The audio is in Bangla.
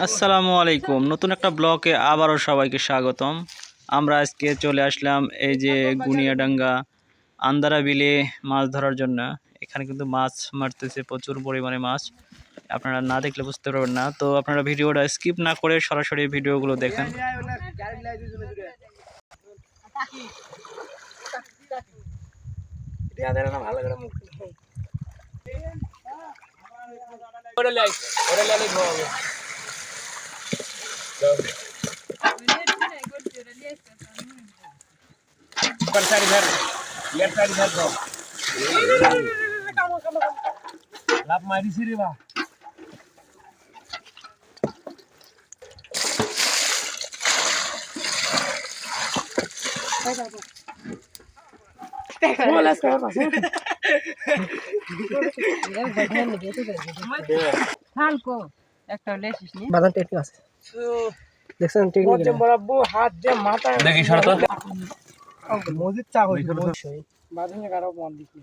আসসালামু আলাইকুম নতুন একটা ব্লকে আবারও সবাইকে স্বাগতম আমরা আজকে চলে আসলাম এই যে গুনিয়াডাঙ্গা আন্দারা বিলে মাছ ধরার জন্য এখানে কিন্তু মাছ মারতেছে প্রচুর পরিমাণে মাছ আপনারা না দেখলে বুঝতে পারবেন না তো আপনারা ভিডিওটা স্কিপ না করে সরাসরি ভিডিওগুলো দেখেন হালকো একটা লেসিস নি। বাদাম টেকনিক আছে। দেখছেন টেকনিক বরাবু হাত দিয়ে মাথা দেখি সরতো মসজিদ চা হইছে বাঁধনে কারও মন দিকে